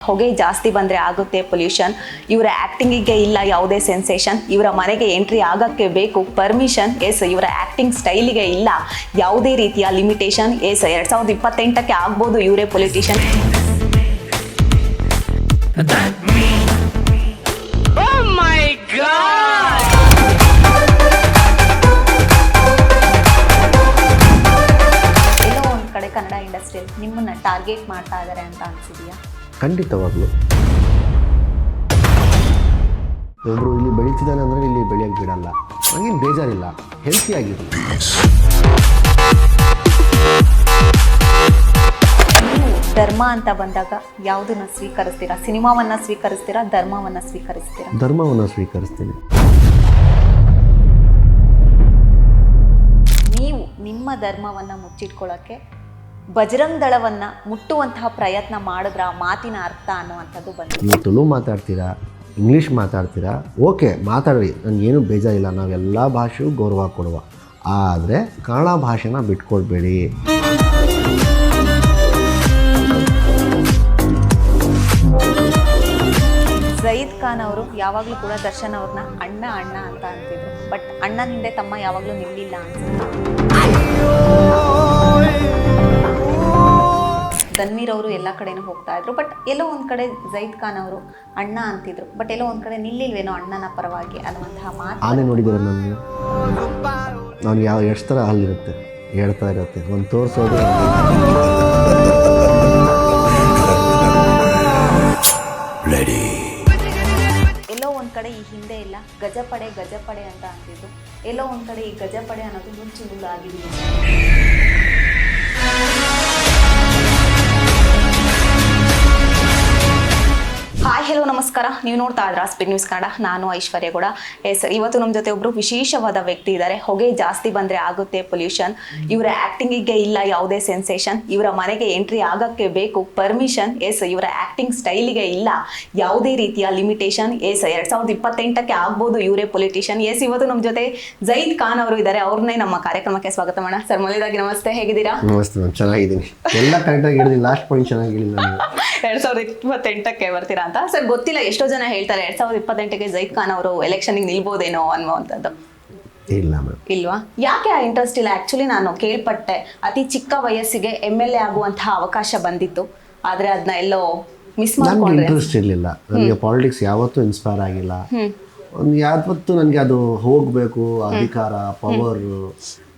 ಹೊಗೆ ಜಾಸ್ತಿ ಬಂದರೆ ಆಗುತ್ತೆ ಪೊಲ್ಯೂಷನ್ ಇವರ ಆ್ಯಕ್ಟಿಂಗಿಗೆ ಇಲ್ಲ ಯಾವುದೇ ಸೆನ್ಸೇಷನ್ ಇವರ ಮನೆಗೆ ಎಂಟ್ರಿ ಆಗೋಕ್ಕೆ ಬೇಕು ಪರ್ಮಿಷನ್ ಎಸ್ ಇವರ ಆ್ಯಕ್ಟಿಂಗ್ ಸ್ಟೈಲಿಗೆ ಇಲ್ಲ ಯಾವುದೇ ರೀತಿಯ ಲಿಮಿಟೇಷನ್ ಎಸ್ ಎರಡು ಸಾವಿರದ ಇಪ್ಪತ್ತೆಂಟಕ್ಕೆ ಆಗ್ಬೋದು ಇವರೇ ಪೊಲಿಟಿಷಿಯನ್ ಎಲ್ಲೋ ಒಂದು ಕಡೆ ಕನ್ನಡ ಇಂಡಸ್ಟ್ರಿಯಲ್ಲಿ ನಿಮ್ಮನ್ನ ಟಾರ್ಗೆಟ್ ಮಾಡ್ತಾ ಇದ್ದಾರೆ ಅಂತ ಅನ್ಸಿದೆಯಾ? ಖಂಡಿತವಾಗ್ಲು. ಒಬ್ಬರು ಇಲ್ಲಿ ಬೆಳೀತಿದ್ದಾನೆ ಅಂದ್ರೆ ಇಲ್ಲಿ ಬೆಳೆಯೋಕ್ಕೆ ಬಿಡಲ್ಲ. ನನಗೇನು ಬೇಜಾರಿಲ್ಲ. ಹೆಲ್ತಿ ಆಗಿದೆ ನೀವು ಧರ್ಮ ಅಂತ ಬಂದಾಗ ಯಾವುದನ್ನ ಸ್ವೀಕರಿಸ್ತೀರಾ? ಸಿನಿಮಾವನ್ನ ಸ್ವೀಕರಿಸ್ತೀರಾ? ಧರ್ಮವನ್ನ ಸ್ವೀಕರಿಸ್ತೀರಾ? ಧರ್ಮವನ್ನು ಸ್ವೀಕರಿಸ್ತೀನಿ. ನೀವು ನಿಮ್ಮ ಧರ್ಮವನ್ನ ಮುಚ್ಚಿಟ್ಕೊಳ್ಳೋಕ್ಕೆ ಬಜರಂಗ್ ದಳವನ್ನ ಮುಟ್ಟುವಂತಹ ಪ್ರಯತ್ನ ಮಾಡಿದ್ರ ಮಾತಿನ ಅರ್ಥ ಅನ್ನುವಂಥದ್ದು ಬಂತು. ನೀವು ತುಳು ಮಾತಾಡ್ತೀರಾ ಇಂಗ್ಲೀಷ್ ಮಾತಾಡ್ತೀರಾ ಓಕೆ ಮಾತಾಡಿ ನನಗೇನು ಬೇಜಾರಿಲ್ಲ ನಾವೆಲ್ಲ ಭಾಷೆಗೂ ಗೌರವ ಕೊಡುವ. ಆದರೆ ಕನ್ನಡ ಭಾಷೆನ ಬಿಟ್ಕೊಡ್ಬೇಡಿ. ಜಯೀದ್ ಖಾನ್ ಅವರು ಯಾವಾಗಲೂ ಕೂಡ ದರ್ಶನ್ ಅವ್ರನ್ನ ಅಣ್ಣ ಅಣ್ಣ ಅಂತ ಅಂತಿದ್ರು. ಬಟ್ ಅಣ್ಣನ ಹಿಂದೆ ತಮ್ಮ ಯಾವಾಗಲೂ ನಿಲ್ಲಿಲ್ಲ ಅನ್ಸುತ್ತೆ. ಅವರು ಎಲ್ಲ ಕಡೆನೂ ಹೋಗ್ತಾ ಇದ್ರು. ಬಟ್ ಎಲ್ಲೋ ಒಂದು ಕಡೆ ಜೈದ್ ಖಾನ್ ಅವರು ಅಣ್ಣ ಅಂತಿದ್ರು. ಬಟ್ ಎಲ್ಲೋ ಒಂದ್ ಕಡೆ ನಿಲ್ಲಿಲ್ವೇನೋ ಅಣ್ಣನ ಪರವಾಗಿ ಅನ್ನುವಂತಹ ಮಾತು. ಆನೆ ನೋಡಿದ್ದೀರ ನಾನು? ನಾನು ಯಾವ ಎಷ್ಟು ಥರ ಹೇಳ್ತಾ ಇರುತ್ತೆ. ಒಂದು ತೋರಿಸೋದು. ಎಲ್ಲೋ ಒಂದ್ ಕಡೆ ಈ ಹಿಂದೆ ಇಲ್ಲ. ಗಜಪಡೆ ಗಜಪಡೆ ಅಂತ ಅಂತಿದ್ರು. ಎಲ್ಲೋ ಒಂದ್ ಕಡೆ ಈ ಗಜಪಡೆ ಅನ್ನೋದು ನುಚ್ಚು ಹಾಯ್ ಹೆಲೋ ನಮಸ್ಕಾರ. ನೀವು ನೋಡ್ತಾ ಇದ್ರ ಸ್ಪಿನ್ ನ್ಯೂಸ್ ಕನ್ನಡ ನಾನು ಐಶ್ವರ್ಯ ಕೂಡ ಎಸ್ ಇವತ್ತು ನಮ್ಮ ಜೊತೆ ಒಬ್ರು ವಿಶೇಷವಾದ ವ್ಯಕ್ತಿ ಇದ್ದಾರೆ. ಹೊಗೆ ಜಾಸ್ತಿ ಬಂದ್ರೆ ಆಗುತ್ತೆ ಪೊಲ್ಯೂಷನ್ ಇವರ ಆಕ್ಟಿಂಗಿಗೆ ಇಲ್ಲ ಯಾವುದೇ ಸೆನ್ಸೇಷನ್ ಇವರ ಮನೆಗೆ ಎಂಟ್ರಿ ಆಗಕ್ಕೆ ಬೇಕು ಪರ್ಮಿಷನ್ ಎಸ್ ಇವರ ಆಕ್ಟಿಂಗ್ ಸ್ಟೈಲಿಗೆ ಇಲ್ಲ ಯಾವುದೇ ರೀತಿಯ ಲಿಮಿಟೇಷನ್ ಎಸ್ ಎರಡ್ ಸಾವಿರದ ಇಪ್ಪತ್ತೆಂಟಕ್ಕೆ ಆಗ್ಬೋದು ಇವರೇ ಪೊಲಿಟಿಷಿಯನ್ ಎಸ್ ಇವತ್ತು ನಮ್ಮ ಜೊತೆ ಜೈದ್ ಖಾನ್ ಅವರು ಇದ್ದಾರೆ. ಅವ್ರನ್ನೇ ನಮ್ಮ ಕಾರ್ಯಕ್ರಮಕ್ಕೆ ಸ್ವಾಗತ ಮಾಡೋಣ. ಸರ್ ಮೊದಲಾಗಿ ನಮಸ್ತೆ. ಹೇಗಿದ್ದೀರಾ? ನಮಸ್ತೆ ನಾನು ಚೆನ್ನಾಗಿದ್ದೀನಿ. ಎಲ್ಲ ಕರೆಕ್ಟಾಗಿ ಲಾಸ್ಟ್ ಪಾಯಿಂಟ್ ಚೆನ್ನಾಗಿ ಎರಡ್ ಸಾವಿರದ ಇಪ್ಪತ್ತೆಂಟಕ್ಕೆ ಬರ್ತೀರಾ ಅಂತ? ಸರ್ ಗೊತ್ತಿಲ್ಲ ಎಷ್ಟೋ ಜನ ಹೇಳ್ತಾರೆ ಎರಡ್ ಸಾವಿರದ ಇಪ್ಪತ್ತೆಂಟಕ್ಕೆ ಜೈದ್ ಖಾನ್ ಅವರು ಎಲೆಕ್ಷನ್ಗೆ ನಿಲ್ಬೋದೇನೋ ಅನ್ನುವಂಥದ್ದು. ಇಲ್ಲ ಇಲ್ವಾ? ಯಾಕೆ ಆ ಇಂಟ್ರೆಸ್ಟ್ ಇಲ್ಲ? ಆಕ್ಚುಲಿ ನಾನು ಕೇಳ್ಪಟ್ಟೆ. ಅತಿ ಚಿಕ್ಕ ವಯಸ್ಸಿಗೆ ಎಂ ಎಲ್ ಎ ಆಗುವಂತಹ ಅವಕಾಶ ಬಂದಿತ್ತು. ಆದ್ರೆ ಅದನ್ನ ಎಲ್ಲೋ ಮಿಸ್ ಮಾಡ್ಕೊಂಡ್ರೆ. ಇಂಟ್ರೆಸ್ಟ್ ಇರಲಿಲ್ಲ. ನನಗೆ ಪಾಲಿಟಿಕ್ಸ್ ಯಾವತ್ತೂ ಇನ್ಸ್ಪೈರ್ ಆಗಿಲ್ಲ. ಒಂದು ಯಾವತ್ತೂ ನನಗೆ ಅದು ಹೋಗಬೇಕು ಅಧಿಕಾರ ಪವರ್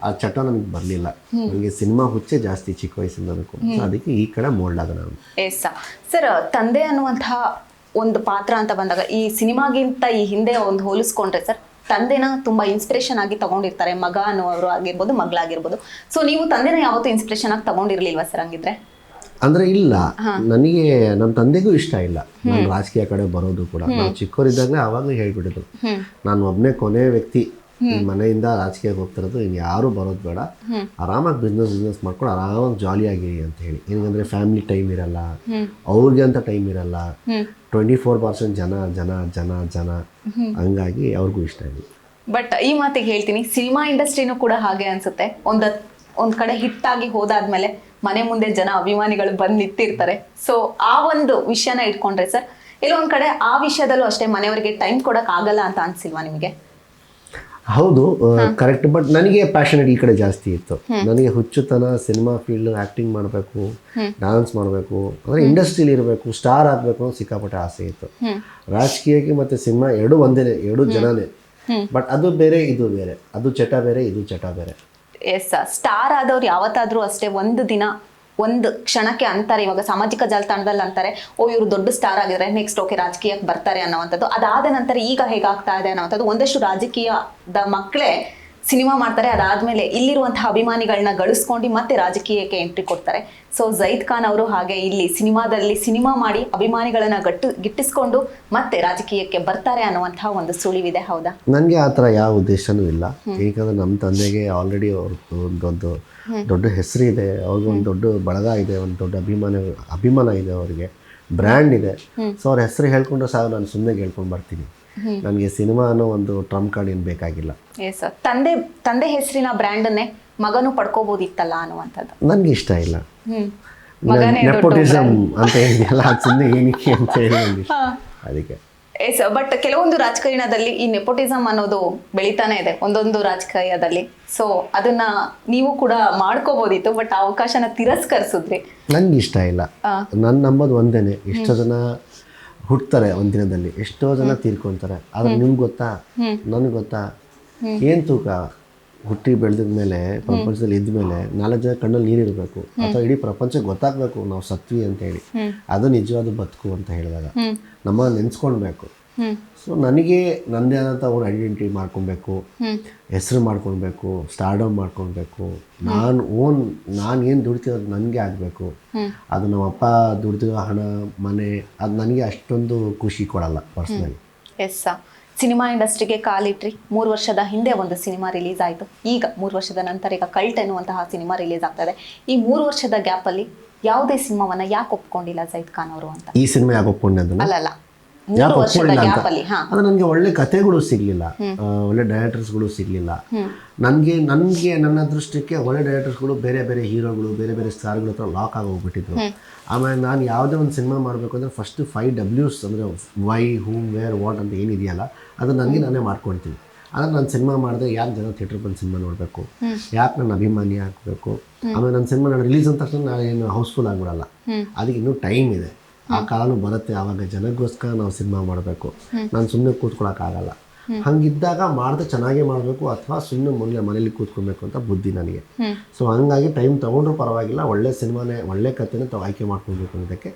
ಆ ಚಟ ನನಗೆ ಬರಲಿಲ್ಲ. ನನಗೆ ಸಿನಿಮಾ ಹುಚ್ಚೆ ಜಾಸ್ತಿ ಚಿಕ್ಕ ವಯಸ್ಸಿಂದ ಅದಕ್ಕೆ ಈ ಕಡೆ ಮೋಲ್ಡ್ ನಾನು. Yes sir. ತಂದೆ ಅನ್ನುವಂತಹ ಒಂದು ಪಾತ್ರ ಅಂತ ಬಂದಾಗ ಈ ಸಿನಿಮಾಗಿಂತ ಈ ಹಿಂದೆ ಒಂದು ಹೋಲಿಸ್ಕೊಂಡ್ರೆ ಸರ್ ತಂದೆನ ತುಂಬಾ ಇನ್ಸ್ಪಿರೇಷನ್ ಆಗಿ ತಗೊಂಡಿರ್ತಾರೆ. ಮಗ ಅನ್ನೋರು ಆಗಿರ್ಬೋದು ಮಗಳಾಗಿರ್ಬೋದು. ಸೊ ನೀವು ತಂದೆನ ಯಾವತ್ತೂ ಇನ್ಸ್ಪಿರೇಷನ್ ಆಗಿ ತಗೊಂಡಿರ್ಲಿಲ್ವಾ ಸರ್ ಹಂಗಿದ್ರೆ? ಅಂದ್ರೆ ಇಲ್ಲ. ನನಗೆ ನಮ್ಮ ತಂದೆಗೂ ಇಷ್ಟ ಇಲ್ಲ. ನಾನು ರಾಜಕೀಯ ಕಡೆ ಬರೋದು ಕೂಡ. ನಾನು ಚಿಕ್ಕವರಿದ್ದಾಗ ಆವಾಗ ಹೇಳ್ಬಿಟ್ಟಿದ್ರು. ನಾನು ಒಬ್ಬನೇ ಕೊನೆ ವ್ಯಕ್ತಿ. ಮನೆಯಿಂದ ರಾಜಕೀಯಕ್ಕೆ ಹೋಗ್ತಿರೋದು ಇನ್ನು ಯಾರು ಬರೋದು ಬೇಡ. ಆರಾಮಾಗಿ ಬಿಸ್ನೆಸ್ ಬಿಸ್ನೆಸ್ ಮಾಡ್ಕೊಂಡು ಆರಾಮಾಗಿ ಜಾಲಿಯಾಗಿರಿ ಅಂತ ಹೇಳಿ. ಏನಂದ್ರೆ ಫ್ಯಾಮಿಲಿ ಟೈಮ್ ಇರಲ್ಲ ಅವ್ರಿಗೆ ಅಂತ ಟೈಮ್ ಇರಲ್ಲ. ಟ್ವೆಂಟಿ ಫೋರ್ ಪರ್ಸೆಂಟ್ ಜನ ಜನ ಜನ ಜನ. ಹಂಗಾಗಿ ಅವ್ರಿಗೂ ಇಷ್ಟ ಇದೆ ಬಟ್ ಈ ಮಾತಿಗೆ ಹೇಳ್ತೀನಿ ಸಿನಿಮಾ ಇಂಡಸ್ಟ್ರಿನೂ ಕೂಡ ಹಾಗೆ ಅನ್ಸುತ್ತೆ. ಒಂದ್ ಒಂದ್ ಕಡೆ ಹಿಟ್ ಆಗಿ ಹೋದಾದ್ಮೇಲೆ ಮನೆ ಮುಂದೆ ಜನ ಅಭಿಮಾನಿಗಳು ಬಂದು ನಿಂತಿರ್ತಾರೆ. ಸೊ ಆ ಒಂದು ವಿಷಯನ ಇಟ್ಕೊಂಡ್ರೆ ಸರ್ ಎಲ್ಲೋ ಒಂದ್ ಕಡೆ ಆ ವಿಷಯದಲ್ಲೂ ಅಷ್ಟೇ ಮನೆಯವರಿಗೆ ಟೈಮ್ ಕೊಡಕ್ ಆಗಲ್ಲ ಅಂತ ಅನ್ಸಿಲ್ವಾ ನಿಮಗೆ? ಹೌದು ಕರೆಕ್ಟ್ ಬಟ್ ನನಗೆ ಪ್ಯಾಷನೇಟ್ ಈ ಕಡೆ ಜಾಸ್ತಿ ಇತ್ತು. ನನಗೆ ಹುಚ್ಚುತನ ಸಿನಿಮಾ ಫೀಲ್ಡ್ ಆಕ್ಟಿಂಗ್ ಮಾಡಬೇಕು ಡಾನ್ಸ್ ಮಾಡಬೇಕು ಅಂದರೆ ಇಂಡಸ್ಟ್ರೀಲಿ ಇರಬೇಕು ಸ್ಟಾರ್ ಆಗಬೇಕು ಅನ್ನೋ ಸಿಕ್ಕಾಪಟ್ಟೆ ಆಸೆ ಇತ್ತು. ರಾಜಕೀಯಕ್ಕೆ ಮತ್ತೆ ಸಿನಿಮಾ ಎರಡು ಒಂದೇ ಎರಡು ಜನನೇ. ಬಟ್ ಅದು ಬೇರೆ ಇದು ಬೇರೆ. ಅದು ಚಟ ಬೇರೆ ಇದು ಚಟ ಬೇರೆ. ಎಸ್ ಸ್ಟಾರ್ ಆದವ್ರು ಯಾವತ್ತಾದ್ರೂ ಅಷ್ಟೇ ಒಂದು ದಿನ ಒಂದು ಕ್ಷಣಕ್ಕೆ ಅಂತಾರೆ ಇವಾಗ ಸಾಮಾಜಿಕ ಜಾಲತಾಣದಲ್ಲಿ ಅಂತಾರೆ ಓ ಇವರು ದೊಡ್ಡ ಸ್ಟಾರ್ ಆಗಿದ್ರೆ ನೆಕ್ಸ್ಟ್ ಓಕೆ ರಾಜಕೀಯಕ್ಕೆ ಬರ್ತಾರೆ ಅನ್ನೋವಂಥದ್ದು. ಅದಾದ ನಂತರ ಈಗ ಹೇಗಾಗ್ತಾ ಇದೆ ಅನ್ನೋವಂಥದ್ದು. ಒಂದಷ್ಟು ರಾಜಕೀಯದ ಮಕ್ಕಳೇ ಸಿನಿಮಾ ಮಾಡ್ತಾರೆ ಅದಾದ್ಮೇಲೆ ಇಲ್ಲಿರುವಂತಹ ಅಭಿಮಾನಿಗಳನ್ನ ಗಳಿಸ್ಕೊಂಡು ಮತ್ತೆ ರಾಜಕೀಯಕ್ಕೆ ಎಂಟ್ರಿ ಕೊಡ್ತಾರೆ. ಸೊ ಜೈದ್ ಖಾನ್ ಅವರು ಹಾಗೆ ಇಲ್ಲಿ ಸಿನಿಮಾದಲ್ಲಿ ಸಿನಿಮಾ ಮಾಡಿ ಅಭಿಮಾನಿಗಳನ್ನ ಗಟ್ಟು ಗಿಟ್ಟಿಸ್ಕೊಂಡು ಮತ್ತೆ ರಾಜಕೀಯಕ್ಕೆ ಬರ್ತಾರೆ ಅನ್ನುವಂತಹ ಒಂದು ಸುಳಿವಿದೆ ಹೌದಾ? ನನಗೆ ಆ ಥರ ಯಾವ ಉದ್ದೇಶನೂ ಇಲ್ಲ. ಏಕೆಂದ್ರೆ ನಮ್ಮ ತಂದೆಗೆ ಆಲ್ರೆಡಿ ಅವ್ರದ್ದು ಒಂದು ದೊಡ್ಡ ದೊಡ್ಡ ಹೆಸರು ಇದೆ. ಅವ್ರಿಗೆ ಒಂದು ದೊಡ್ಡ ಬಳಗ ಇದೆ ಒಂದು ದೊಡ್ಡ ಅಭಿಮಾನ ಅಭಿಮಾನ ಇದೆ ಅವರಿಗೆ. ಬ್ರ್ಯಾಂಡ್ ಇದೆ. ಸೊ ಅವ್ರ ಹೆಸರು ಹೇಳ್ಕೊಂಡು ಸಹ ನಾನು ಸುಮ್ಮನೆ ಹೇಳ್ಕೊಂಡು ಬರ್ತೀನಿ. ನನಗೆ ಸಿನಿಮಾ ಅನ್ನೋ ಒಂದು ಟ್ರಂಪ್ ಕಾರ್ಡ್ ಏನು ಬೇಕಾಗಿಲ್ಲ. ತಂದೆ ತಂದೆ ಹೆಸರಿನ ಬ್ರ್ಯಾಂಡನ್ನೇ ಮಗನು ಪಡ್ಕೋಬೋದಿತ್ತಲ್ಲ ಅನ್ನುವಂಥದ್ದು. ನನಗೆ ಇಷ್ಟ ಇಲ್ಲ. ನೆಪೋಟಿಸಮ್ ಅಂತ ಹೇಳಿದೆಯಲ್ಲ ಅದು ಸುಮ್ಮನೆ ಏನಕ್ಕೆ ಅಂತ ಹೇಳಿ ಅದಕ್ಕೆ. ಎಸ್ ಬಟ್ ಕೆಲವೊಂದು ರಾಜಕಾರಣದಲ್ಲಿ ಈ ನೆಪೋಟಿಸಮ್ ಅನ್ನೋದು ಬೆಳಿತಾನೆ ಇದೆ ಒಂದೊಂದು ರಾಜಕೀಯದಲ್ಲಿ ಸೊ ಅದನ್ನ ನೀವು ಕೂಡ ಮಾಡ್ಕೋಬಹುದಿತ್ತು ಬಟ್ ಆ ಅವಕಾಶನ ತಿರಸ್ಕರಿಸಿದ್ರಿ. ನಂಗೆ ಇಷ್ಟ ಇಲ್ಲ ನನ್ನ ನಂಬೋದು ಒಂದೇನೆ ಎಷ್ಟೋ ಜನ ಹುಟ್ತಾರೆ ಒಂದಿನದಲ್ಲಿ ದಿನದಲ್ಲಿ ಎಷ್ಟೋ ಜನ ತೀರ್ಕೊಂತಾರೆ. ಆದ್ರೆ ನಿಮ್ಗೆ ಗೊತ್ತಾ? ನನಗೆ ಗೊತ್ತಾ? ಏನು ತೂಕ? ಹುಟ್ಟಿ ಬೆಳೆದ ಮೇಲೆ ಪ್ರಪಂಚದಲ್ಲಿ ಇದ್ದ ಮೇಲೆ ನಾಲ್ಕು ಜನ ಕಣ್ಣಲ್ಲಿ ನೀರಿರಬೇಕು ಅಥವಾ ಇಡೀ ಪ್ರಪಂಚ ಗೊತ್ತಾಗಬೇಕು ನಾವು ಸತ್ವಿ ಅಂತ ಹೇಳಿ. ಅದು ನಿಜವಾದ ಬದುಕು ಅಂತ ಹೇಳಿದಾಗ. ನಮ್ಮ ನೆನ್ಸ್ಕೊಳ್ಬೇಕು. ಸೊ ನನಗೆ ನನ್ನದೇ ಆದಂಥ ಒಂದು ಐಡೆಂಟಿಟಿ ಮಾಡ್ಕೊಬೇಕು ಹೆಸರು ಮಾಡ್ಕೊಳ್ಬೇಕು ಸ್ಟಾರ್ಡಮ್ ಮಾಡ್ಕೊಳ್ಬೇಕು. ನಾನು ಓನ್ ನಾನು ಏನು ದುಡ್ತೀವಿ ಅದು ನನಗೆ ಆಗಬೇಕು. ಅದು ನಮ್ಮ ಅಪ್ಪ ದುಡ್ದಿರೋ ಹಣ ಮನೆ ಅದು ನನಗೆ ಅಷ್ಟೊಂದು ಖುಷಿ ಕೊಡಲ್ಲ ಪರ್ಸ್ನಲಿ ಎಸ್ ಸಿನಿಮಾ ಇಂಡಸ್ಟ್ರಿಗೆ ಕಾಲಿಟ್ರಿ. ಮೂರು ವರ್ಷದ ಹಿಂದೆ ಒಂದು ಸಿನಿಮಾ ರಿಲೀಸ್ ಆಯಿತು. ಈಗ ಮೂರು ವರ್ಷದ ನಂತರ ಈಗ ಕಲ್ಟ್ ಎನ್ನುವಂತಹ ಸಿನಿಮಾ ರಿಲೀಸ್ ಆಗ್ತದೆ. ಈ ಮೂರು ವರ್ಷದ ಗ್ಯಾಪಲ್ಲಿ ಯಾವುದೇ ಸಿನಿಮಾವನ್ನ ಯಾಕೆ ಒಪ್ಕೊಂಡಿಲ್ಲ ಜೈದ್ ಖಾನ್ ಅವರು ಅಂತ? ಈ ಸಿನಿಮಾ ಯಾಕೆ ಒಪ್ಕೊಂಡೆ ಅದನ್ನ? ಅಲ್ಲಲ್ಲ. ಯಾಕೆ ಅಂತ. ಅದು ನನಗೆ ಒಳ್ಳೆ ಕಥೆಗಳು ಸಿಗಲಿಲ್ಲ. ಒಳ್ಳೆ ಡೈರೆಕ್ಟರ್ಸ್ಗಳು ಸಿಗಲಿಲ್ಲ. ನನಗೆ ನನಗೆ ನನ್ನ ಅದೃಷ್ಟಕ್ಕೆ ಒಳ್ಳೆ ಡೈರೆಕ್ಟರ್ಸ್ಗಳು ಬೇರೆ ಬೇರೆ ಹೀರೋಗಳು ಬೇರೆ ಬೇರೆ ಸ್ಟಾರ್ಗಳ ಹತ್ರ ಲಾಕ್ ಆಗಿ ಹೋಗ್ಬಿಟ್ಟಿದ್ರು ಆಮೇಲೆ ನಾನು ಯಾವುದೇ ಒಂದು ಸಿನಿಮಾ ಮಾಡಬೇಕು ಅಂದರೆ ಫಸ್ಟ್ ಫೈವ್ ಡಬ್ಲ್ಯೂಸ್ ಅಂದರೆ ವೈ ಹೂಮ್ ವೇರ್ ವಾಟ್ ಅಂತ ಏನಿದೆಯಲ್ಲ ಅದು ನನಗೆ ನಾನೇ ಮಾಡ್ಕೊಳ್ತೀನಿ. ಆದರೆ ನಾನು ಸಿನಿಮಾ ಮಾಡಿದೆ ಯಾಕೆ ಜನ ಥಿಯೇಟರ್ ಬಂದು ಸಿನಿಮಾ ನೋಡಬೇಕು? ಯಾಕೆ ನನ್ನ ಅಭಿಮಾನಿ ಆಗಬೇಕು? ಆಮೇಲೆ ನನ್ನ ಸಿನಿಮಾ ನಾನು ರಿಲೀಸ್ ಅಂದ ತಕ್ಷಣ ನಾನು ಏನು ಹೌಸ್ಫುಲ್ ಆಗಿಬಿಡಲ್ಲ. ಅದಕ್ಕೆ ಇನ್ನೂ ಟೈಮ್ ಇದೆ. ಆ ಕಾಲನೂ ಬರುತ್ತೆ. ಆವಾಗ ಜನಕ್ಕೋಸ್ಕರ ನಾವು ಸಿನಿಮಾ ಮಾಡಬೇಕು. ನಾನು ಸುಮ್ಮನೆ ಕೂತ್ಕೊಳಕ್ಕಾಗಲ್ಲ. ಹಂಗಿದ್ದಾಗ ಮಾಡಿದ್ರೆ ಚೆನ್ನಾಗೇ ಮಾಡಬೇಕು ಅಥವಾ ಸುಮ್ಮನೆ ಮುಂದೆ ಮನೇಲಿ ಕೂತ್ಕೊಬೇಕು ಅಂತ ಬುದ್ಧಿ ನನಗೆ. ಸೊ ಹಂಗಾಗಿ ಟೈಮ್ ತೊಗೊಂಡ್ರೂ ಪರವಾಗಿಲ್ಲ. ಒಳ್ಳೆ ಸಿನಿಮಾನೇ ಒಳ್ಳೆ ಕಥೆನೇ ತಾವು ಆಯ್ಕೆ ಮಾಡ್ಕೊಳ್ಬೇಕು ಅನ್ನೋದಕ್ಕೆ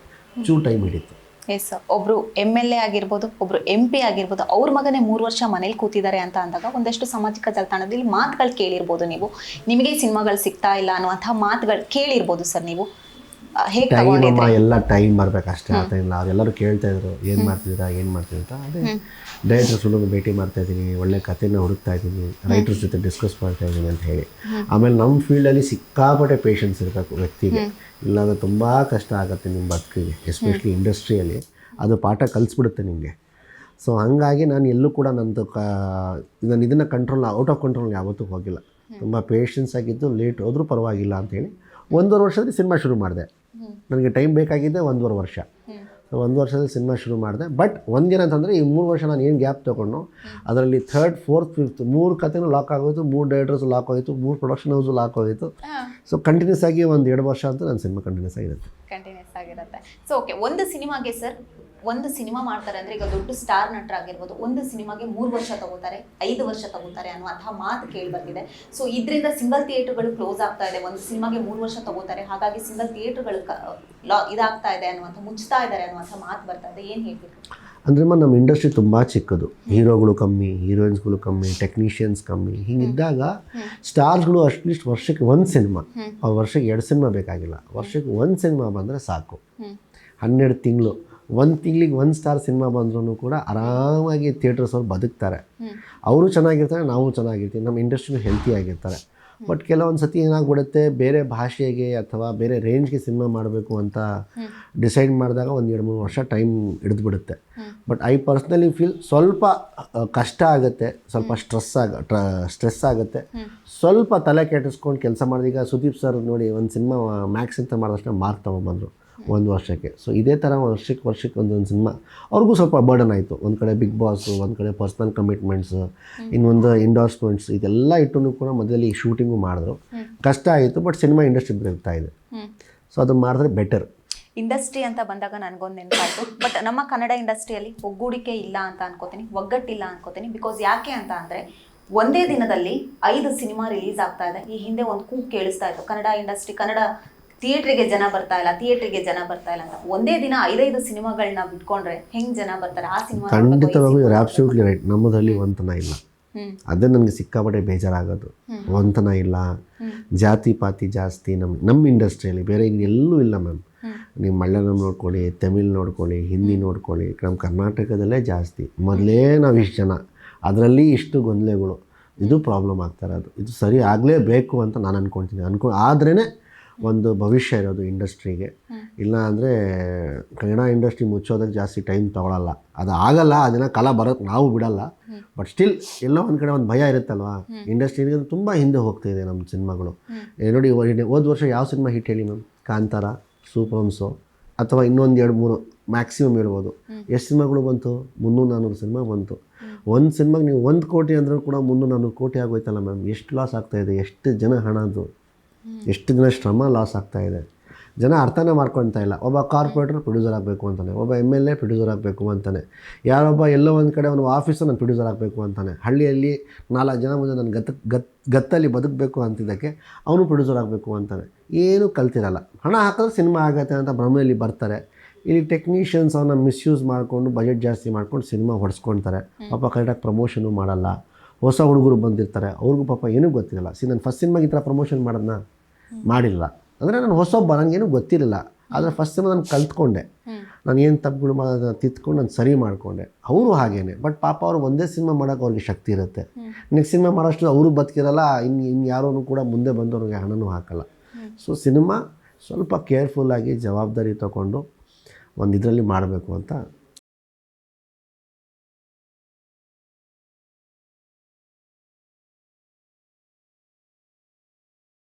ಚೂ ಟೈಮ್ ಹಿಡಿತು. ಎಸ್ ಒಬ್ರು ಎಂ ಎಲ್ ಎ ಆಗಿರ್ಬೋದು ಒಬ್ರು ಎಂ ಪಿ ಆಗಿರ್ಬೋದು ಅವ್ರ ಮಗನೇ ಮೂರು ವರ್ಷ ಮನೇಲಿ ಕೂತಿದ್ದಾರೆ ಅಂತ ಅಂದಾಗ ಒಂದಷ್ಟು ಸಾಮಾಜಿಕ ಜಾಲತಾಣದಲ್ಲಿ ಮಾತುಗಳು ಕೇಳಿರ್ಬೋದು ನೀವು. ನಿಮಗೆ ಸಿನಿಮಾಗಳು ಸಿಗ್ತಾ ಇಲ್ಲ ಅನ್ನುವಂತಹ ಮಾತುಗಳು ಕೇಳಿರ್ಬೋದು ಸರ್ ನೀವು. ಹೇಗೆ ಟೈಮ್ ಅಮ್ಮ ಎಲ್ಲ ಟೈಮ್ ಬರ್ಬೇಕು ಅಷ್ಟೇ ಆ ಇಲ್ಲ. ಅವರೆಲ್ಲರೂ ಕೇಳ್ತಾ ಇದ್ರು. ಏನು ಮಾಡ್ತಿದ್ದೀರಾ ಏನು ಮಾಡ್ತಿದ್ದೀರಾ ಅದೇ ಸುಳ್ಳು ಭೇಟಿ ಮಾಡ್ತಾ ಇದ್ದೀನಿ ಒಳ್ಳೆ ಕಥೆನ ಹುಡುಕ್ತಾ ಇದ್ದೀನಿ ರೈಟರ್ಸ್ ಜೊತೆ ಡಿಸ್ಕಸ್ ಮಾಡ್ತಾ ಇದ್ದೀನಿ ಅಂತ ಹೇಳಿ. ಆಮೇಲೆ ನಮ್ಮ ಫೀಲ್ಡಲ್ಲಿ ಸಿಕ್ಕಾಪಟ್ಟೆ ಪೇಷನ್ಸ್ ಇರಬೇಕು ವ್ಯಕ್ತಿಗೆ. ಇಲ್ಲಾಂದ್ರೆ ತುಂಬ ಕಷ್ಟ ಆಗುತ್ತೆ ನಿಮ್ಮ ಬದುಕಿಗೆ ಎಸ್ಪೆಷಲಿ ಇಂಡಸ್ಟ್ರಿಯಲ್ಲಿ ಅದು ಪಾಠ ಕಲಿಸ್ಬಿಡುತ್ತೆ ನಿಮಗೆ. ಸೊ ಹಾಗಾಗಿ ನಾನು ಎಲ್ಲೂ ಕೂಡ ನಂದು ಕ ನಾನು ಇದನ್ನು ಕಂಟ್ರೋಲ್ ಔಟ್ ಆಫ್ ಕಂಟ್ರೋಲ್ ಯಾವತ್ತೂ ಹೋಗಿಲ್ಲ. ತುಂಬ ಪೇಷನ್ಸ್ ಆಗಿದ್ದು ಲೇಟ್ ಹೋದರೂ ಪರವಾಗಿಲ್ಲ ಅಂತೇಳಿ ಒಂದೂವರೆ ವರ್ಷದಲ್ಲಿ ಸಿನಿಮಾ ಶುರು ಮಾಡಿದೆ. ನನಗೆ ಟೈಮ್ ಬೇಕಾಗಿದ್ದೆ ಒಂದೂವರೆ ವರ್ಷ. ಸೊ ಒಂದು ವರ್ಷದಲ್ಲಿ ಸಿನಿಮಾ ಶುರು ಮಾಡಿದೆ. ಬಟ್ ಒಂದಿನ ಅಂತಂದರೆ ಈ ಮೂರು ವರ್ಷ ನಾನು ಏನು ಗ್ಯಾಪ್ ತೊಗೊಂಡು ಅದರಲ್ಲಿ ಥರ್ಡ್ ಫೋರ್ತ್ ಫಿಫ್ತ್ ಮೂರು ಕತೆನೂ ಲಾಕ್ ಆಗೋಯಿತು ಮೂರು ಡೈರೆಕ್ಟರ್ಸ್ ಲಾಕ್ ಆಗೋಯ್ತು ಮೂರು ಪ್ರೊಡಕ್ಷನ್ ಹೌಸು ಲಾಕ್ ಹೋಯಿತು ಸೊ ಕಂಟಿನ್ಯೂಸ್ ಆಗಿ ಒಂದು ಎರಡು ವರ್ಷ ಅಂತ ನನ್ನ ಸಿನಿಮಾ ಕಂಟಿನ್ಯೂಸ್ ಆಗಿರುತ್ತೆ. ಕಂಟಿನ್ಯೂಸ್ ಆಗಿರುತ್ತೆ. ಸೊ ಓಕೆ ಒಂದು ಸಿನಿಮಾಗೆ ಸರ್ ಒಂದು ಸಿನಿಮಾ ಮಾಡ್ತಾರೆ ಅಂದ್ರೆ ಈಗ ದೊಡ್ಡ ಸ್ಟಾರ್ ನಟರಾಗಿರ್ಬೋದು ಒಂದು ಸಿನಿಮಾಗೆ ಮೂರು ವರ್ಷ ತಗೋತಾರೆ ಐದು ವರ್ಷ ತಗೋತಾರೆ ಅನ್ನುವಂತಹ ಮಾತು ಕೇಳಿ ಬರ್ತಿದೆ ಸೊ ಇದರಿಂದ ಸಿಂಗಲ್ ಥಿಯೇಟರ್ಗಳು ಕ್ಲೋಸ್ ಆಗ್ತಾ ಇದೆ ಒಂದು ಸಿನಿಮಾಗೆ ಮೂರು ವರ್ಷ ತಗೋತಾರೆ ಹಾಗಾಗಿ ಸಿಂಗಲ್ ಥಿಯೇಟರ್ಗಳು ಲಾ ಇದಾಗ್ತಾ ಇದೆ ಅನ್ನುವಂಥ ಮುಚ್ತಾ ಇದ್ದಾರೆ ಅನ್ನುವಂಥ ಮಾತು ಬರ್ತಾ ಇದೆ. ಏನು ಹೇಳ್ಬೇಕು? ಅಂದ್ರೆ ನಮ್ಮ ಇಂಡಸ್ಟ್ರಿ ತುಂಬಾ ಚಿಕ್ಕದು. ಹೀರೋಗಳು ಕಮ್ಮಿ ಹೀರೋಯಿನ್ಸ್ಗಳು ಕಮ್ಮಿ ಟೆಕ್ನಿಷಿಯನ್ಸ್ ಕಮ್ಮಿ. ಹಿಂಗಿದ್ದಾಗ ಸ್ಟಾರ್ಸ್ಗಳು ಅಟ್ಲೀಸ್ಟ್ ವರ್ಷಕ್ಕೆ ಒಂದು ಸಿನಿಮಾ. ವರ್ಷಕ್ಕೆ ಎರಡು ಸಿನಿಮಾ ಬೇಕಾಗಿಲ್ಲ. ವರ್ಷಕ್ಕೆ ಒಂದು ಸಿನಿಮಾ ಬಂದರೆ ಸಾಕು. ಹನ್ನೆರಡು ತಿಂಗಳು. ಒಂದು ತಿಂಗಳಿಗೆ ಒಂದು ಸ್ಟಾರ್ ಸಿನಿಮಾ ಬಂದ್ರೂ ಕೂಡ ಆರಾಮಾಗಿ ಥಿಯೇಟರ್ಸ್ ಅವ್ರು ಬದುಕ್ತಾರೆ. ಅವರು ಚೆನ್ನಾಗಿರ್ತಾರೆ ನಾವು ಚೆನ್ನಾಗಿರ್ತೀವಿ ನಮ್ಮ ಇಂಡಸ್ಟ್ರಿನೂ ಹೆಲ್ತಿ ಆಗಿರ್ತಾರೆ. ಬಟ್ ಕೆಲವೊಂದು ಸತಿ ಏನಾಗ್ಬಿಡುತ್ತೆ ಬೇರೆ ಭಾಷೆಗೆ ಅಥವಾ ಬೇರೆ ರೇಂಜ್ಗೆ ಸಿನಿಮಾ ಮಾಡಬೇಕು ಅಂತ ಡಿಸೈಡ್ ಮಾಡಿದಾಗ ಒಂದು ಎರಡು ಮೂರು ವರ್ಷ ಟೈಮ್ ಹಿಡಿದ್ಬಿಡುತ್ತೆ. ಬಟ್ ಐ ಪರ್ಸ್ನಲಿ ಫೀಲ್ ಸ್ವಲ್ಪ ಕಷ್ಟ ಆಗುತ್ತೆ ಸ್ವಲ್ಪ ಸ್ಟ್ರೆಸ್ ಆಗ ಸ್ಟ್ರೆಸ್ ಆಗುತ್ತೆ. ಸ್ವಲ್ಪ ತಲೆ ಕೆಟ್ಟಿಸ್ಕೊಂಡು ಕೆಲಸ ಮಾಡಿದೀಗ ಸುದೀಪ್ ಸರ್ ನೋಡಿ ಒಂದು ಸಿನಿಮಾ ಮ್ಯಾಕ್ಸ್ ಅಂತ ಮಾಡಿದಷ್ಟು ಮಾರ್ಕ್ ತೊಗೊಂಬಂದರು ಒಂದು ವರ್ಷಕ್ಕೆ. ಸೊ ಇದೇ ಥರ ವರ್ಷಕ್ಕೆ ವರ್ಷಕ್ಕೆ ಒಂದೊಂದು ಸಿನಿಮಾ. ಅವ್ರಿಗೂ ಸ್ವಲ್ಪ ಬರ್ಡನ್ ಆಯಿತು. ಒಂದು ಕಡೆ ಬಿಗ್ ಬಾಸು ಒಂದು ಕಡೆ ಪರ್ಸ್ನಲ್ ಕಮಿಟ್ಮೆಂಟ್ಸು ಇನ್ನೊಂದು ಇಂಡೋರ್ಸ್ಮೆಂಟ್ಸ್ ಇದೆಲ್ಲ ಇಟ್ಟು ಕೂಡ ಮೊದಲಲ್ಲಿ ಶೂಟಿಂಗು ಮಾಡಿದ್ರು. ಕಷ್ಟ ಆಯಿತು ಬಟ್ ಸಿನಿಮಾ ಇಂಡಸ್ಟ್ರಿ ಬೆಳಗ್ತಾ ಇದೆ. ಸೊ ಅದು ಮಾಡಿದ್ರೆ ಬೆಟರ್ ಇಂಡಸ್ಟ್ರಿ ಅಂತ ಬಂದಾಗ ನನಗೊಂದು ನೆನಪಾಯ್ತು. ಬಟ್ ನಮ್ಮ ಕನ್ನಡ ಇಂಡಸ್ಟ್ರಿಯಲ್ಲಿ ಒಗ್ಗೂಡಿಕೆ ಇಲ್ಲ ಅಂತ ಅನ್ಕೋತೀನಿ ಒಗ್ಗಟ್ಟಿಲ್ಲ ಅನ್ಕೋತೀನಿ ಬಿಕಾಸ್ ಯಾಕೆ ಅಂತ ಅಂದರೆ ಒಂದೇ ದಿನದಲ್ಲಿ ಐದು ಸಿನಿಮಾ ರಿಲೀಸ್ ಆಗ್ತಾ ಇದೆ. ಈ ಹಿಂದೆ ಒಂದು ಕೂಗು ಕೇಳಿಸ್ತಾ ಇತ್ತು. ಕನ್ನಡ ಇಂಡಸ್ಟ್ರಿ ಕನ್ನಡ ಥಿಯೇಟ್ರಿಗೆ ಜನ ಬರ್ತಾ ಇಲ್ಲ ಥಿಯೇಟ್ರಿಗೆ ಜನ ಬರ್ತಾ ಇಲ್ಲ ಅಂತ. ಒಂದೇ ದಿನ ಐದೈದು ಸಿನಿಮಾಗಳನ್ನ ಬಿಟ್ಕೊಂಡ್ರೆ ಹೆಂಗ್ ಜನ ಬರ್ತಾರೆ? ಆ ಸಿನಿಮಾ ಖಂಡಿತವಾಗೂ ಇವ್ರು ಆಬ್ಸಲ್ಯೂಟ್ಲಿ ರೈಟ್ ನಮ್ಮದಲ್ಲಿ ವಂತನ ಇಲ್ಲ. ಅದೇ ನನಗೆ ಸಿಕ್ಕಾಪಟ್ಟೆ ಬೇಜಾರಾಗೋದು. ವಂತನ ಇಲ್ಲ. ಜಾತಿ ಪಾತಿ ಜಾಸ್ತಿ ನಮ್ಮ ನಮ್ಮ ಇಂಡಸ್ಟ್ರಿಯಲ್ಲಿ ಬೇರೆ ಇನ್ನೆಲ್ಲೂ ಇಲ್ಲ ಮ್ಯಾಮ್ ನೀವು ಮಲಯಾಳಂ ನೋಡ್ಕೊಳ್ಳಿ ತಮಿಳ್ ನೋಡ್ಕೊಳ್ಳಿ ಹಿಂದಿ ನೋಡ್ಕೊಳ್ಳಿ ನಮ್ಮ ಕರ್ನಾಟಕದಲ್ಲೇ ಜಾಸ್ತಿ. ಮೊದಲೇ ನಾವು ಇಷ್ಟು ಜನ. ಅದರಲ್ಲಿ ಇಷ್ಟು ಗೊಂದಲೆಗಳು. ಇದು ಪ್ರಾಬ್ಲಮ್ ಆಗ್ತಾರೆ ಅದು ಇದು ಸರಿ ಆಗಲೇಬೇಕು ಅಂತ ನಾನು ಅನ್ಕೊಳ್ತೀನಿ ಅನ್ಕೊ ಆದ್ರೇ ಒಂದು ಭವಿಷ್ಯ ಇರೋದು ಇಂಡಸ್ಟ್ರಿಗೆ. ಇಲ್ಲ ಅಂದರೆ ಕನ್ನಡ ಇಂಡಸ್ಟ್ರಿ ಮುಚ್ಚೋದಕ್ಕೆ ಜಾಸ್ತಿ ಟೈಮ್ ತೊಗೊಳಲ್ಲ. ಅದು ಆಗಲ್ಲ ಅದನ್ನ ಕಾಲ ಬರೋಕ್ಕೆ ನಾವು ಬಿಡಲ್ಲ. ಬಟ್ ಸ್ಟಿಲ್ ಎಲ್ಲೋ ಒಂದು ಕಡೆ ಒಂದು ಭಯ ಇರುತ್ತಲ್ವಾ? ಇಂಡಸ್ಟ್ರಿಗೆ ತುಂಬ ಹಿಂದೆ ಹೋಗ್ತಾ ಇದೆ ನಮ್ಮ ಸಿನಿಮಾಗಳು. ನೋಡಿ ಹೋದ ವರ್ಷ ಯಾವ ಸಿನಿಮಾ ಹಿಟ್ ಹೇಳಿ ಮ್ಯಾಮ್? ಕಾಂತಾರ ಸೂಪರ್ ಒನ್ಸು ಅಥವಾ ಇನ್ನೊಂದು ಎರಡು ಮೂರು ಮ್ಯಾಕ್ಸಿಮಮ್ ಹೇಳ್ಬೋದು ಎಷ್ಟು ಸಿನಿಮಾಗಳು ಬಂತು? ಮುನ್ನೂರು ನಾನ್ನೂರು ಸಿನಿಮಾ ಬಂತು. ಒಂದು ಸಿನಿಮಾಗೆ ನೀವು ಒಂದು ಕೋಟಿ ಅಂದರೂ ಕೂಡ ಮುನ್ನೂರು ನಾನ್ನೂರು ಕೋಟಿ ಆಗೋಯ್ತಲ್ಲ ಮ್ಯಾಮ್? ಎಷ್ಟು ಲಾಸ್ ಆಗ್ತಾಯಿದೆ ಎಷ್ಟು ಜನ ಹಣದ್ದು ಎಷ್ಟು ದಿನ ಶ್ರಮ ಲಾಸ್ ಆಗ್ತಾ ಇದೆ. ಜನ ಅರ್ಥನೇ ಮಾಡ್ಕೊತಾ ಇಲ್ಲ. ಒಬ್ಬ ಕಾರ್ಪೊರೇಟರ್ ಪ್ರೊಡ್ಯೂಸರ್ ಆಗಬೇಕು ಅಂತಾನೆ ಒಬ್ಬ ಎಂ ಎಲ್ ಎ ಪ್ರೊಡ್ಯೂಸರ್ ಆಗಬೇಕು ಅಂತಾನೆ ಯಾರೊಬ್ಬ ಎಲ್ಲೋ ಒಂದು ಕಡೆ ಅವನು ಆಫೀಸರ್ ನಾನು ಪ್ರೊಡ್ಯೂಸರ್ ಆಗಬೇಕು ಅಂತಾನೆ ಹಳ್ಳಿಯಲ್ಲಿ ನಾಲ್ಕು ಜನ ಮುಂದೆ ನಾನು ಗತ್ ಗತ್ ಗತ್ತಲ್ಲಿ ಬದುಕಬೇಕು ಅಂತಿದ್ದಕ್ಕೆ ಅವನು ಪ್ರೊಡ್ಯೂಸರ್ ಆಗಬೇಕು ಅಂತಾನೆ. ಏನೂ ಕಲ್ತಿರಲ್ಲ. ಹಣ ಹಾಕಿದ್ರೆ ಸಿನಿಮಾ ಆಗುತ್ತೆ ಅಂತ ಭ್ರಮೆಯಲ್ಲಿ ಬರ್ತಾರೆ. ಇಲ್ಲಿ ಟೆಕ್ನಿಷಿಯನ್ಸ್ ಅವನ್ನ ಮಿಸ್ಯೂಸ್ ಮಾಡಿಕೊಂಡು ಬಜೆಟ್ ಜಾಸ್ತಿ ಮಾಡ್ಕೊಂಡು ಸಿನಿಮಾ ಹೊಡ್ಸ್ಕೊಳ್ತಾರೆ ಪಾಪ ಕರೆಕ್ಟಾಗಿ ಪ್ರಮೋಷನು ಮಾಡಲ್ಲ. ಹೊಸ ಹುಡುಗರು ಬಂದಿರ್ತಾರೆ. ಅವ್ರಿಗೂ ಪಾಪ ಏನೂ ಗೊತ್ತಿರಲ್ಲ. ಸಿ ನಾನು ಫಸ್ಟ್ ಸಿನಿಮಾಗೆ ಈ ಥರ ಪ್ರಮೋಷನ್ ಮಾಡೋದನ್ನ ಮಾಡಿಲ್ಲ. ಅಂದರೆ ನಾನು ಹೊಸೊಬ್ಬ ನನಗೇನು ಗೊತ್ತಿರಲಿಲ್ಲ. ಆದರೆ ಫಸ್ಟ್ ಟೈಮ್ ನಾನು ಕಲ್ತ್ಕೊಂಡೆ. ನಾನು ಏನು ತಪ್ಪುಗಳು ಮಾಡೋದನ್ನ ತಿತ್ಕೊಂಡು ನಾನು ಸರಿ ಮಾಡಿಕೊಂಡೆ. ಅವರು ಹಾಗೇನೆ ಬಟ್ ಪಾಪ ಅವರು ಒಂದೇ ಸಿನಿಮಾ ಮಾಡೋಕೆ ಅವ್ರಿಗೆ ಶಕ್ತಿ ಇರುತ್ತೆ. ನೆಕ್ಸ್ಟ್ ಸಿನಿಮಾ ಮಾಡೋಷ್ಟು ಅವರು ಬದುಕಿರಲ್ಲ ಇನ್ನು ಇನ್ನು ಯಾರೂ ಕೂಡ ಮುಂದೆ ಬಂದು ಅವ್ರಿಗೆ ಹಣನೂ ಹಾಕಲ್ಲ. ಸೊ ಸಿನಿಮಾ ಸ್ವಲ್ಪ ಕೇರ್ಫುಲ್ಲಾಗಿ ಜವಾಬ್ದಾರಿ ತಗೊಂಡು ಒಂದು ಇದರಲ್ಲಿ ಮಾಡಬೇಕು ಅಂತ